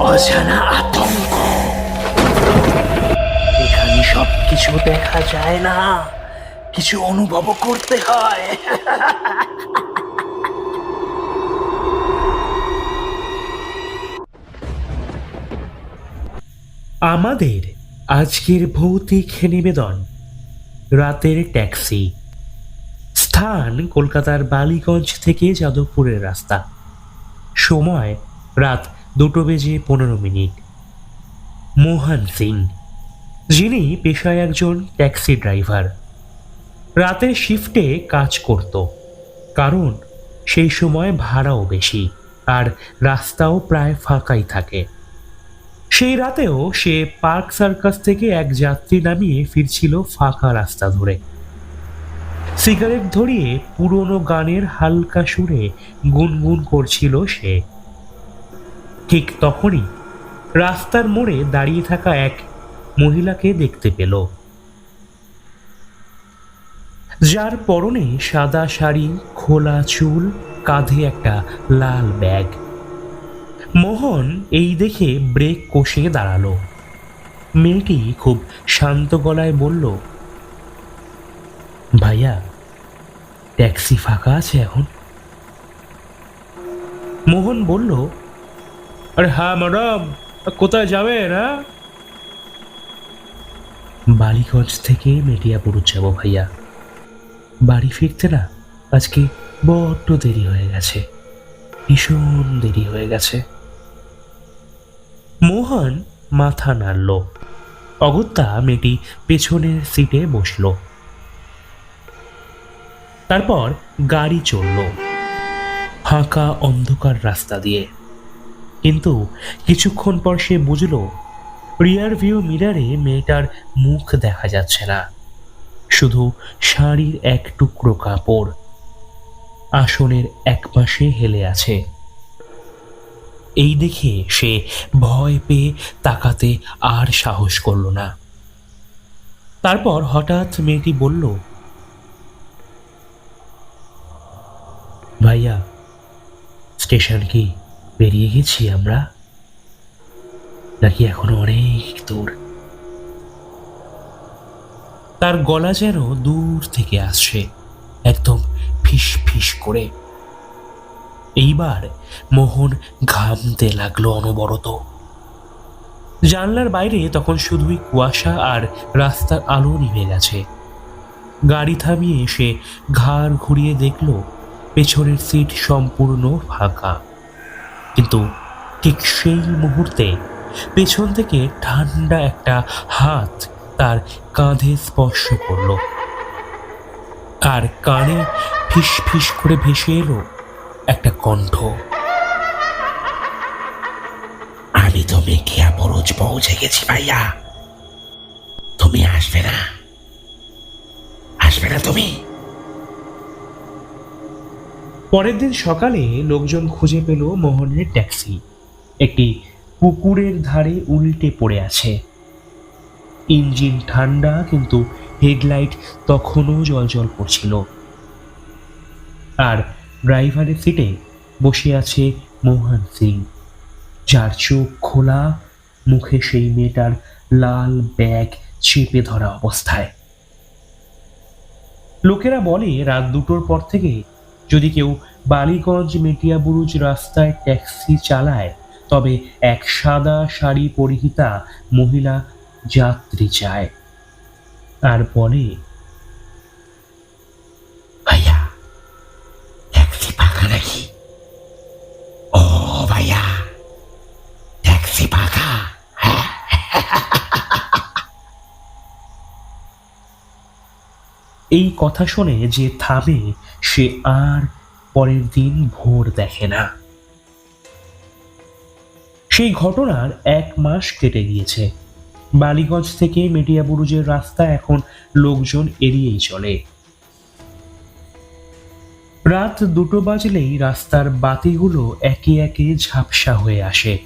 অজানা আতঙ্ক। এখানে সব কিছু দেখা যায় না। কিছু অনুভব করতে হয়। আমাদের আজকের ভৌতিক নিবেদন, রাতের ট্যাক্সি। স্থান কলকাতার বালিগঞ্জ থেকে যাদবপুরের রাস্তা। সময় রাত দুটো বেজে পনেরো মিনিট। মোহন সিং, যিনি পেশায় একজন ট্যাক্সি ড্রাইভার। রাতের শিফটে কাজ করত, কারণ সেই সময় ভাড়াও বেশি আর রাস্তাও প্রায় ফাঁকাই থাকে। সেই রাতেও সে পার্ক সার্কাস থেকে এক যাত্রী নামিয়ে ফিরছিল ফাঁকা রাস্তা ধরে। সিগারেট ধরিয়ে পুরনো গানের হালকা সুরে গুনগুন করছিল সে। ঠিক তখনই রাস্তার মোড়ে দাঁড়িয়ে থাকা এক মহিলাকে দেখতে পেল। যার পরনে সাদা শাড়ি, খোলা চুল, কাঁধে একটা লাল ব্যাগ। মোহন এই দেখে ব্রেক কষে দাঁড়াল। মেয়েটি খুব শান্ত গলায় বলল, ভাইয়া, ট্যাক্সি ফাঁকা আছে এখন? মোহন বলল আরে হ্যাঁ ম্যাডাম কোথায় যাবেন হ্যাঁ? বালিগঞ্জ থেকে মেটিয়াপুর যাব ভাইয়া। বাড়ি ফিরতে না আজকে বড্ড দেরি হয়ে গেছে। ভীষণ দেরি হয়ে গেছে। মোহন মাথা নাড়ল। অগত্যা মেয়েটি পেছনের সিটে বসল। তারপর গাড়ি চলল। ফাঁকা অন্ধকার রাস্তা দিয়ে। কিন্তু কিছুক্ষণ পর সে বুঝল রিয়ার ভিউ মিরারে মেয়েটার মুখ দেখা যাচ্ছে না। শুধু শাড়ির এক টুকরো কাপড়। আসনের এক পাশে হেলে আছে। এই দেখে সে ভয় পেয়ে তাকাতে আর সাহস করল না। তারপর হঠাৎ মেয়েটি বলল, ভাইয়া, স্টেশন কি? বেরিয়ে গেছি আমরা? নাকি এখনও অনেক দূর? তার গলা যেন দূর থেকে আসছে, একদম ফিস ফিস করে। এইবার মোহন ঘামতে লাগল অনবরত। জানলার বাইরে তখন শুধুই কুয়াশা আর রাস্তার আলো নিভে গেছে। গাড়ি থামিয়ে এসে ঘাড় ঘুরিয়ে দেখল, পেছনের সিট সম্পূর্ণ ফাঁকা। কিন্তু ঠিক সেই মুহূর্তে পেছন থেকে ঠান্ডা একটা হাত তার কাঁধে স্পর্শ করল। আর কানে ফিস ফিস করে ভেসে এলো একটা কণ্ঠ। আমি তো মেঘিয়া বরজ পৌঁছে গেছি ভাইয়া। তুমি আসবে না। আসবে না তুমি? পরের দিন সকালে লোকজন খুঁজে পেল মোহনের ট্যাক্সি। একটি পুকুরের ধারে উল্টে পড়ে আছে। ইঞ্জিন ঠান্ডা, কিন্তু হেডলাইট তখনও জলজল করছিল। আর ড্রাইভারের সিটে বসে আছে মোহন সিং। যার চোখ খোলা, মুখে সেই মেয়েটার লাল ব্যাগ চেপে ধরা অবস্থায়। লোকেরা বলে, রাত দুটোর পর থেকে যদি কেউ বালিগঞ্জ মেটিয়াবুরুজ রাস্তায় ট্যাক্সি চালায়, তবে এক সাদা শাড়ি পরিহিতা মহিলা যাত্রী চায়। আর বলে এই কথা শুনে যে থামে, সে আর পরের দিন ভোর দেখে না। সেই ঘটনার এক মাস কেটে গিয়েছে। বালিগঞ্জ থেকে মেটিয়াবুরুজের রাস্তা এখন লোকজন এড়িয়েই চলে। রাত দুটো বাজলেই রাস্তার বাতিগুলো একে একে ঝাপসা হয়ে আসে।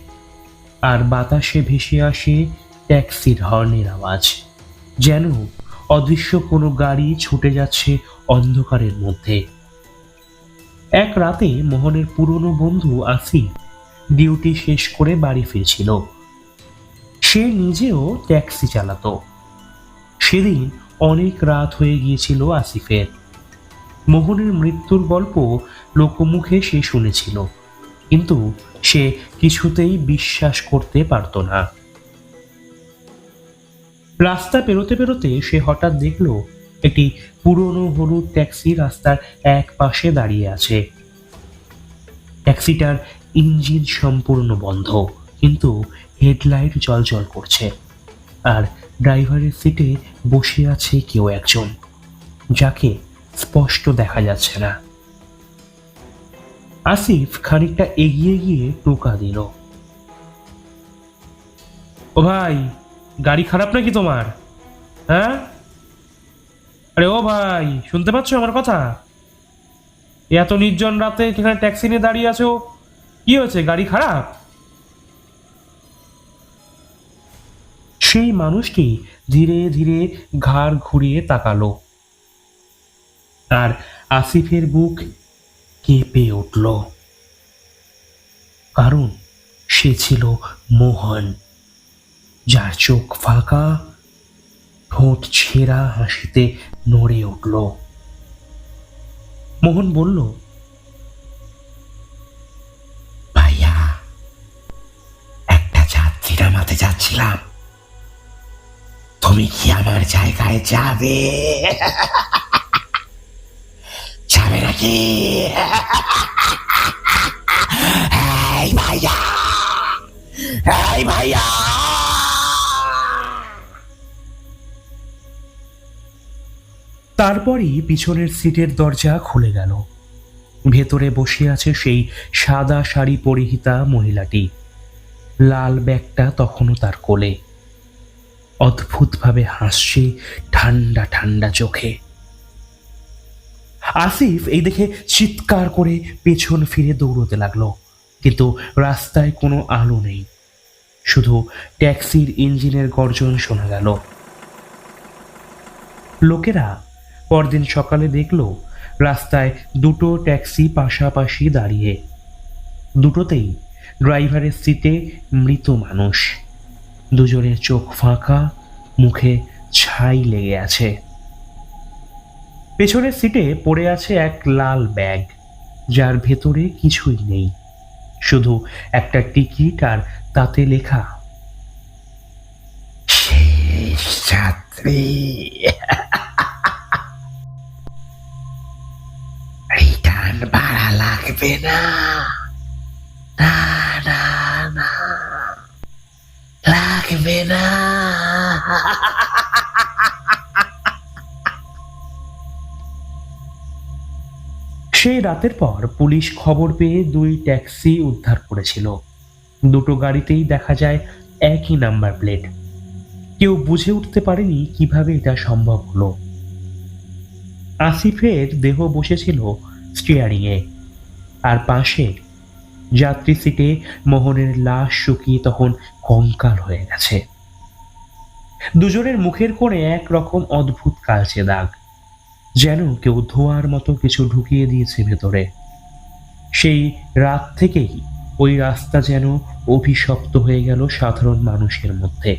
আর বাতাসে ভেসে আসে ট্যাক্সির হর্নের আওয়াজ। যেন অদৃশ্য কোনো গাড়ি ছুটে যাচ্ছে অন্ধকারের মধ্যে। এক রাতে মোহনের পুরনো বন্ধু আসি ডিউটি শেষ করে বাড়ি ফিরছিল। সে নিজেও ট্যাক্সি চালাতো। সেদিন অনেক রাত হয়ে গিয়েছিল আসিফের। মোহনের মৃত্যুর গল্প লোকমুখে সে শুনেছিল, কিন্তু সে কিছুতেই বিশ্বাস করতে পারত না। রাস্তা পেরোতে পেরোতে সে হঠাৎ দেখল একটি পুরনো হলুদ ট্যাক্সি রাস্তার এক পাশে দাঁড়িয়ে আছে। ট্যাক্সিটার ইঞ্জিন সম্পূর্ণ বন্ধ, কিন্তু হেডলাইট জলজল করছে আর ড্রাইভারের সিটে বসে আছে কেউ একজন, যাকে স্পষ্ট দেখা যাচ্ছে না। আসিফ খানিকটা এগিয়ে গিয়ে টোকা দিল। ও ভাই গাড়ি খারাপ নাকি তোমার? হ্যাঁ? আরে ও ভাই, শুনতে পাচ্ছ আমার কথা? এত নির্জন রাতে এখানে ট্যাক্সি নিয়ে দাঁড়িয়ে আছো? কি হয়েছে, গাড়ি খারাপ? সেই মানুষটি ধীরে ধীরে ঘাড় ঘুরিয়ে তাকালো। আর আসিফের বুক কেঁপে উঠল। কারণ সে ছিল মোহন। যার চোখ ফাঁকা, ঠোঁট ছেঁড়া হাসিতে নড়ে উঠল। মোহন বলল, ভাইয়া, একটা যাত্রী নামাতে যাচ্ছিলাম। তুমি কি আমার জায়গায় যাবে? যাবে নাকি? ভাইয়া ভাইয়া। তারপরই পিছনের সিটের দরজা খুলে গেল। ভেতরে বসে আছে সেই সাদা শাড়ি পরিহিতা মহিলাটি। লাল ব্যাগটা তখনও তার কোলে। অদ্ভুতভাবে হাসছে ঠান্ডা ঠান্ডা চোখে। আসিফ এই দেখে চিৎকার করে পেছন ফিরে দৌড়তে লাগল, কিন্তু রাস্তায় কোনো আলো নেই। শুধু ট্যাক্সির ইঞ্জিনের গর্জন শোনা গেল। লোকেরা পরদিন সকালে দেখল রাস্তায় দুটো ট্যাক্সি পাশাপাশি দাঁড়িয়ে। দুটোতেই ড্রাইভারের সিটে মৃত মানুষ। দুজনের চোখ ফাঁকা, মুখে ছাই লেগে আছে। পেছনের সিটে পড়ে আছে এক লাল ব্যাগ, যার ভেতরে কিছুই নেই। শুধু একটা টিকিট আর তাতে লেখা, শেষ ভাড়া লাগবে না না না না লাগবে না সেই রাতের পর পুলিশ খবর পেয়ে দুই ট্যাক্সি উদ্ধার করেছিল। দুটো গাড়িতেই দেখা যায় একই নাম্বার প্লেট। কেউ বুঝে উঠতে পারেনি কীভাবে এটা সম্ভব হলো। আসিফের দেহ বসেছিল স্টিয়ারিংয়ে আর পাশে যাত্রী সিটে মোহনের লাশ শুকিয়ে তখন কঙ্কাল হয়ে গেছে। দুজনের মুখের কোণে একরকম অদ্ভুত কালচে দাগ, যেন কেউ ধোয়ার মতো কিছু ঢুকিয়ে দিয়েছে ভেতরে। সেই রাত থেকেই ওই রাস্তা যেন অভিশপ্ত হয়ে গেল সাধারণ মানুষের মধ্যে।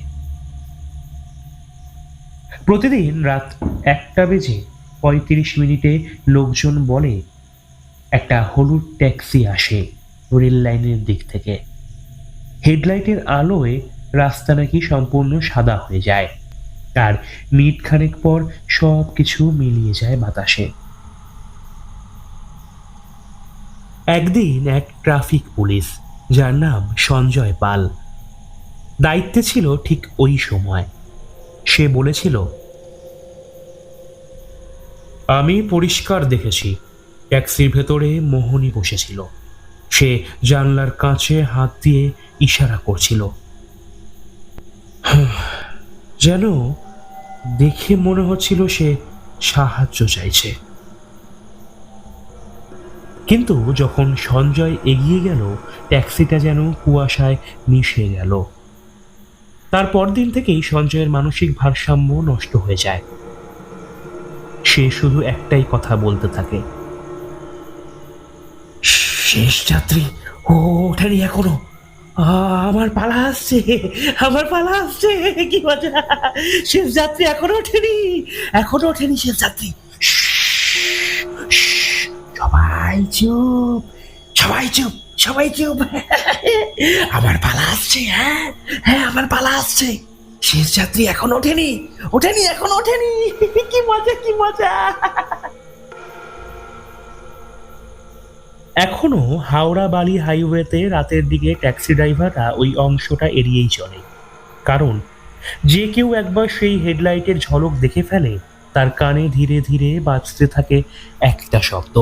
প্রতিদিন রাত একটা বেজে পঁয়ত্রিশ মিনিটে লোকজন বলে একটা হলুদ ট্যাক্সি আসে রেল লাইনের দিক থেকে। হেডলাইটের আলোয় রাস্তা নাকি সম্পূর্ণ সাদা হয়ে যায়। আর মিনিট খানেক পর সব কিছু মিলিয়ে যায় বাতাসে। একদিন এক ট্রাফিক পুলিশ, যার নাম সঞ্জয় পাল, দায়িত্বে ছিল ঠিক ওই সময়। সে বলেছিল, আমি পরিষ্কার দেখেছি ট্যাক্সির ভেতরে মোহনই বসেছিল। সে জানলার কাছে হাত দিয়ে ইশারা করছিল। যেন দেখে মনে হচ্ছিল সে সাহায্য চাইছে। কিন্তু যখন সঞ্জয় এগিয়ে গেল, ট্যাক্সিটা যেন কুয়াশায় মিশে গেল। তারপর দিন থেকেই সঞ্জয়ের মানসিক ভারসাম্য নষ্ট হয়ে যায়। সে শুধু একটাই কথা বলতে থাকে শেষ যাত্রী। ও ওঠেনি এখনও। আমার পালা আসছে। আমার পালা আসছে। কি মজা। শেষ যাত্রী এখনও ওঠেনি। এখনও ওঠেনি শেষ যাত্রী। সবাই চুপ। সবাই চুপ সবাই চুপ। আমার পালা আসছে হ্যাঁ হ্যাঁ আমার পালা আসছে। শেষ যাত্রী এখন ওঠেনি। ওঠেনি, এখন ওঠেনি। কি মজা কি মজা। এখনও হাওড়া বালি হাইওয়েতে রাতের দিকে ট্যাক্সি ড্রাইভাররা ওই অংশটা এড়িয়েই চলে। কারণ, যে কেউ একবার সেই হেডলাইটের ঝলক দেখে ফেলে, তার কানে ধীরে ধীরে বাজতে থাকে একটা শব্দ।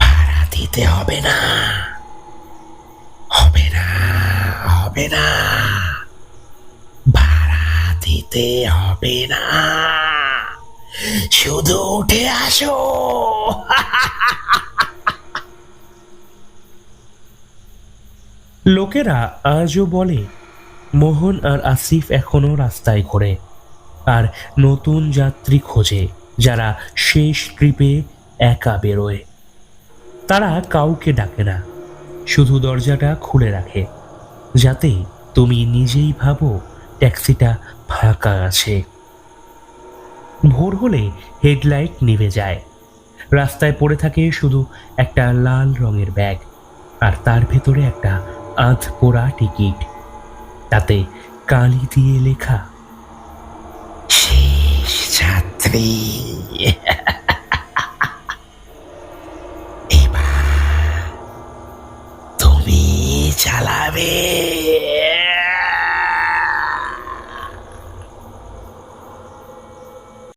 ভাড়া দিতে হবে না। হবে না হবে না। ভাড়া দিতে হবে না। শুধু উঠে আসো। লোকেরা আজও বলে, মোহন আর আসিফ এখনও রাস্তায় ঘোরে, আর নতুন যাত্রী খোঁজে, যারা শেষ ট্রিপে একা বেরোয়। তারা কাউকে ডাকে না, শুধু দরজাটা খুলে রাখে, যাতে তুমি নিজেই ভাবো ট্যাক্সিটা ফাঁকা আছে। ভোর হলে হেডলাইট নিভে যায়। রাস্তায় পড়ে থাকে শুধু একটা লাল রঙের ব্যাগ আর তার ভেতরে একটা আধ পোড়া টিকিট। তাতে কালি দিয়ে লেখা এবার তুমি চালাবে।